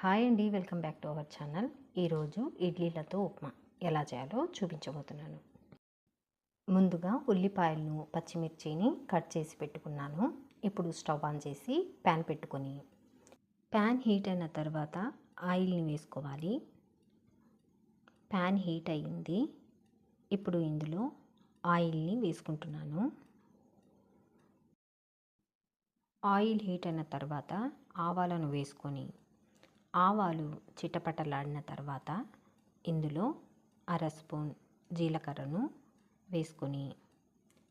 Hi అండి welcome back to our channel. ఈరోజు ఇడ్లీలతో ఉప్మా ఎలా చేయాలో చూపించబోతున్నాను. ముందుగా ఉల్లిపాయలను పచ్చిమిర్చిని కట్ చేసి పెట్టుకున్నాను. ఇప్పుడు స్టవ్ ఆన్ చేసి ప్యాన్ పెట్టుకొని ప్యాన్ హీట్ అయిన తర్వాత ఆయిల్ని వేసుకోవాలి. ప్యాన్ హీట్ అయ్యింది. ఇప్పుడు ఇందులో ఆయిల్ని వేసుకుంటున్నాను. ఆయిల్ హీట్ అయిన తర్వాత ఆవాలను వేసుకొని ఆవాలు చిటపటలాడిన తర్వాత ఇందులో అర స్పూన్ జీలకర్రను వేసుకొని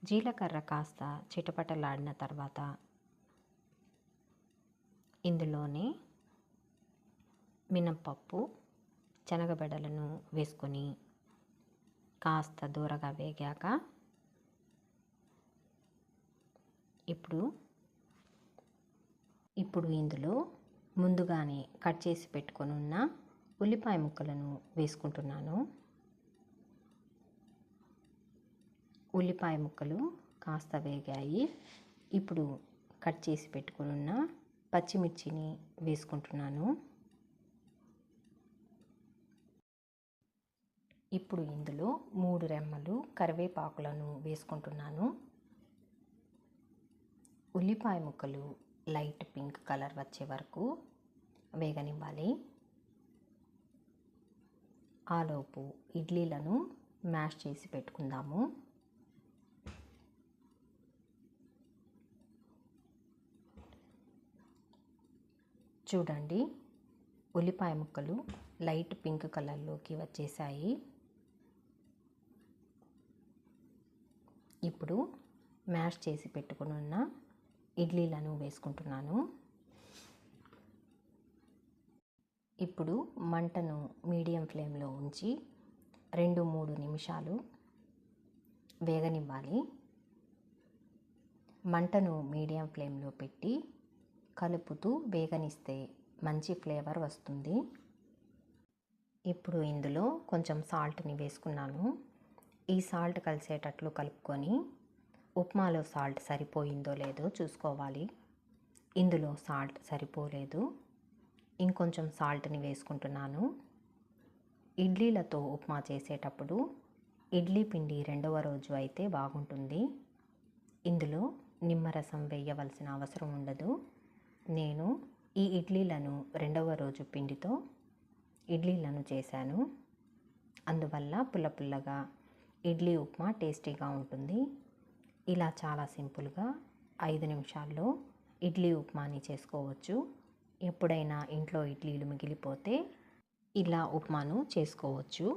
జీలకర్ర కాస్త చిటపటలాడిన తర్వాత ఇందులోనే మినప్పప్పు శనగబెడలను వేసుకొని కాస్త దూరగా వేగాక ఇప్పుడు ఇప్పుడు ఇందులో ముందుగానే కట్ చేసి పెట్టుకొని ఉన్న ఉల్లిపాయ ముక్కలను వేసుకుంటున్నాను. ఉల్లిపాయ ముక్కలు కాస్త వేగాయి. ఇప్పుడు కట్ చేసి పెట్టుకొని ఉన్న పచ్చిమిర్చిని వేసుకుంటున్నాను. ఇప్పుడు ఇందులో మూడు రెమ్మలు కరివేపాకులను వేసుకుంటున్నాను. ఉల్లిపాయ ముక్కలు లైట్ పింక్ కలర్ వచ్చే వరకు వేగనివ్వాలి. ఆలోపు ఇడ్లీలను మ్యాష్ చేసి పెట్టుకుందాము. చూడండి ఉల్లిపాయ ముక్కలు లైట్ పింక్ కలర్లోకి వచ్చేసాయి. ఇప్పుడు మ్యాష్ చేసి పెట్టుకుని ఉన్న ఇడ్లీలను వేసుకుంటున్నాను. ఇప్పుడు మంటను మీడియం ఫ్లేమ్లో ఉంచి రెండు మూడు నిమిషాలు వేగనివ్వాలి. మంటను మీడియం ఫ్లేమ్లో పెట్టి కలుపుతూ వేగనిస్తే మంచి ఫ్లేవర్ వస్తుంది. ఇప్పుడు ఇందులో కొంచెం సాల్ట్ని వేసుకున్నాను. ఈ సాల్ట్ కలిసేటట్లు కలుపుకొని ఉప్మాలో సాల్ట్ సరిపోయిందో లేదో చూసుకోవాలి. ఇందులో సాల్ట్ సరిపోలేదు. ఇంకొంచెం సాల్ట్ని వేసుకుంటున్నాను. ఇడ్లీలతో ఉప్మా చేసేటప్పుడు ఇడ్లీ పిండి రెండవ రోజు అయితే బాగుంటుంది. ఇందులో నిమ్మరసం వేయవలసిన అవసరం ఉండదు. నేను ఈ ఇడ్లీలను రెండవ రోజు పిండితో ఇడ్లీలను చేశాను. అందువల్ల పుల్ల పుల్లగా ఇడ్లీ ఉప్మా టేస్టీగా ఉంటుంది. ఇలా చాలా సింపుల్గా ఐదు నిమిషాల్లో ఇడ్లీ ఉప్మాని చేసుకోవచ్చు. ఎప్పుడైనా ఇంట్లో ఇడ్లీలు మిగిలిపోతే ఇలా ఉప్మాను చేసుకోవచ్చు.